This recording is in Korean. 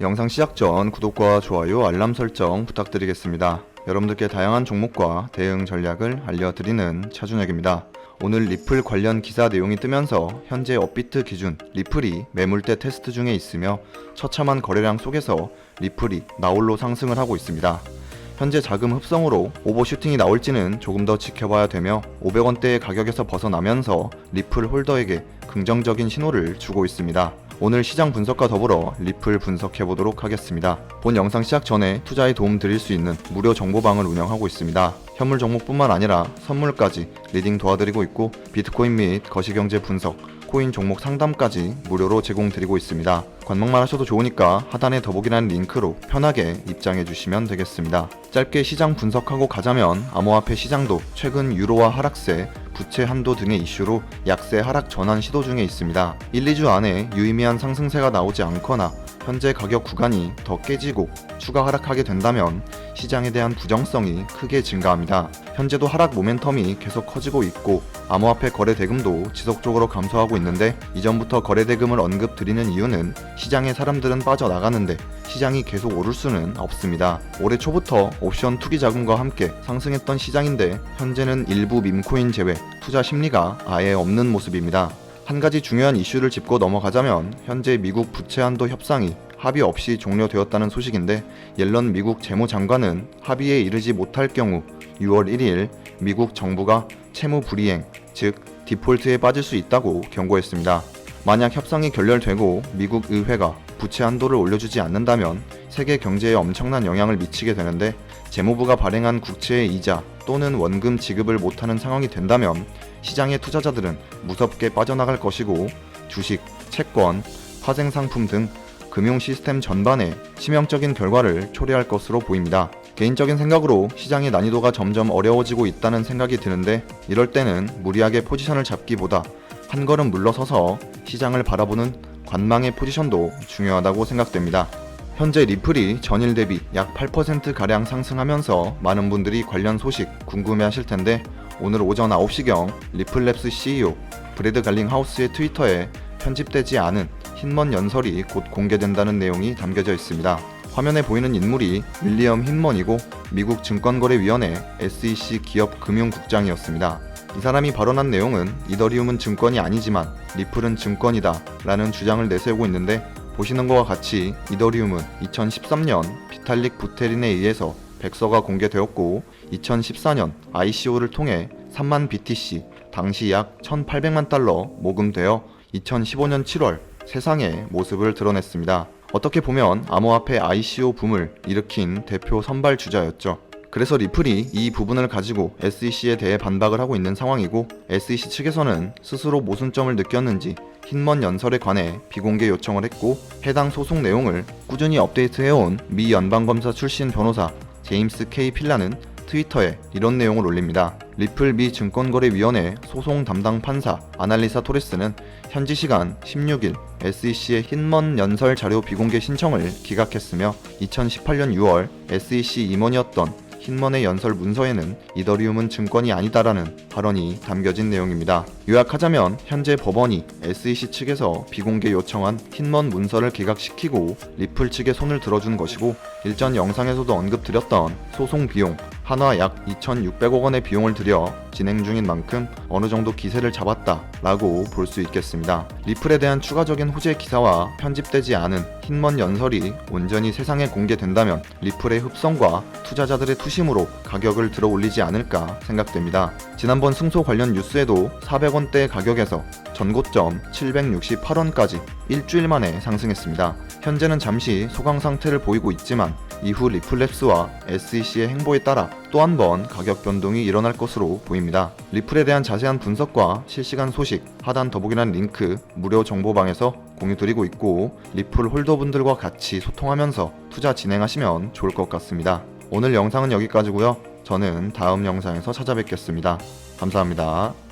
영상 시작 전 구독과 좋아요, 알람 설정 부탁드리겠습니다. 여러분들께 다양한 종목과 대응 전략을 알려드리는 차준혁입니다. 오늘 리플 관련 기사 내용이 뜨면서 현재 업비트 기준 리플이 매물대 테스트 중에 있으며 처참한 거래량 속에서 리플이 나홀로 상승을 하고 있습니다. 현재 자금 흡성으로 오버슈팅이 나올지는 조금 더 지켜봐야 되며 500원대의 가격에서 벗어나면서 리플 홀더에게 긍정적인 신호를 주고 있습니다. 오늘 시장 분석과 더불어 리플 분석해 보도록 하겠습니다. 본 영상 시작 전에 투자에 도움 드릴 수 있는 무료 정보방을 운영하고 있습니다. 현물 종목뿐만 아니라 선물까지 리딩 도와드리고 있고 비트코인 및 거시경제 분석, 코인 종목 상담까지 무료로 제공드리고 있습니다. 관망만 하셔도 좋으니까 하단에 더보기란 링크로 편하게 입장해 주시면 되겠습니다. 짧게 시장 분석하고 가자면 암호화폐 시장도 최근 유로화 하락세, 부채 한도 등의 이슈로 약세 하락 전환 시도 중에 있습니다. 1, 2주 안에 유의미한 상승세가 나오지 않거나 현재 가격 구간이 더 깨지고 추가 하락하게 된다면 시장에 대한 부정성이 크게 증가합니다. 현재도 하락 모멘텀이 계속 커지고 있고 암호화폐 거래 대금도 지속적으로 감소하고 있는데 이전부터 거래 대금을 언급드리는 이유는 시장에 사람들은 빠져나가는데 시장이 계속 오를 수는 없습니다. 올해 초부터 옵션 투기 자금과 함께 상승했던 시장인데 현재는 일부 밈코인 제외 투자 심리가 아예 없는 모습입니다. 한 가지 중요한 이슈를 짚고 넘어가자면 현재 미국 부채 한도 협상이 합의 없이 종료되었다는 소식인데 옐런 미국 재무장관은 합의에 이르지 못할 경우 6월 1일 미국 정부가 채무 불이행, 즉 디폴트에 빠질 수 있다고 경고했습니다. 만약 협상이 결렬되고 미국 의회가 부채 한도를 올려주지 않는다면 세계 경제에 엄청난 영향을 미치게 되는데 재무부가 발행한 국채의 이자 또는 원금 지급을 못하는 상황이 된다면 시장의 투자자들은 무섭게 빠져나갈 것이고 주식, 채권, 화생 상품 등 금융 시스템 전반에 치명적인 결과를 초래할 것으로 보입니다. 개인적인 생각으로 시장의 난이도가 점점 어려워지고 있다는 생각이 드는데 이럴 때는 무리하게 포지션을 잡기보다 한 걸음 물러서서 시장을 바라보는 관망의 포지션도 중요하다고 생각됩니다. 현재 리플이 전일 대비 약 8%가량 상승하면서 많은 분들이 관련 소식 궁금해 하실 텐데 오늘 오전 9시경 리플랩스 CEO 브래드 갈링 하우스의 트위터에 편집되지 않은 흰먼 연설이 곧 공개된다는 내용이 담겨져 있습니다. 화면에 보이는 인물이 윌리엄 흰먼이고 미국 증권거래위원회 SEC 기업 금융국장이었습니다. 이 사람이 발언한 내용은 이더리움은 증권이 아니지만 리플은 증권이다 라는 주장을 내세우고 있는데 보시는 것과 같이 이더리움은 2013년 비탈릭 부테린에 의해서 백서가 공개되었고 2014년 ICO를 통해 3만 BTC 당시 약 1,800만 달러 모금되어 2015년 7월 세상에 모습을 드러냈습니다. 어떻게 보면 암호화폐 ICO 붐을 일으킨 대표 선발 주자였죠. 그래서 리플이 이 부분을 가지고 SEC에 대해 반박을 하고 있는 상황이고 SEC 측에서는 스스로 모순점을 느꼈는지 흰먼 연설에 관해 비공개 요청을 했고 해당 소송 내용을 꾸준히 업데이트해온 미 연방검사 출신 변호사 제임스 K 필라는 트위터에 이런 내용을 올립니다. 리플 미 증권거래위원회 소송 담당 판사 아날리사 토레스는 현지 시간 16일 SEC의 흰먼 연설 자료 비공개 신청을 기각했으며 2018년 6월 SEC 임원이었던 흰먼의 연설 문서에는 이더리움은 증권이 아니다라는 발언이 담겨진 내용입니다. 요약하자면 현재 법원이 SEC 측에서 비공개 요청한 흰먼 문서를 기각시키고 리플 측에 손을 들어준 것이고 일전 영상에서도 언급드렸던 소송 비용 한화 약 2,600억 원의 비용을 들여 진행 중인 만큼 어느 정도 기세를 잡았다라고 볼 수 있겠습니다. 리플에 대한 추가적인 호재 기사와 편집되지 않은 흰먼 연설이 온전히 세상에 공개된다면 리플의 흡성과 투자자들의 투심으로 가격을 들어 올리지 않을까 생각됩니다. 지난번 승소 관련 뉴스에도 400원대 가격에서 전고점 768원까지 일주일 만에 상승했습니다. 현재는 잠시 소강 상태를 보이고 있지만 이후 리플랩스와 SEC의 행보에 따라 또 한 번 가격 변동이 일어날 것으로 보입니다. 리플에 대한 자세한 분석과 실시간 소식 하단 더보기란 링크 무료 정보방에서 공유 드리고 있고 리플 홀더분들과 같이 소통하면서 투자 진행하시면 좋을 것 같습니다. 오늘 영상은 여기까지고요. 저는 다음 영상에서 찾아뵙겠습니다. 감사합니다.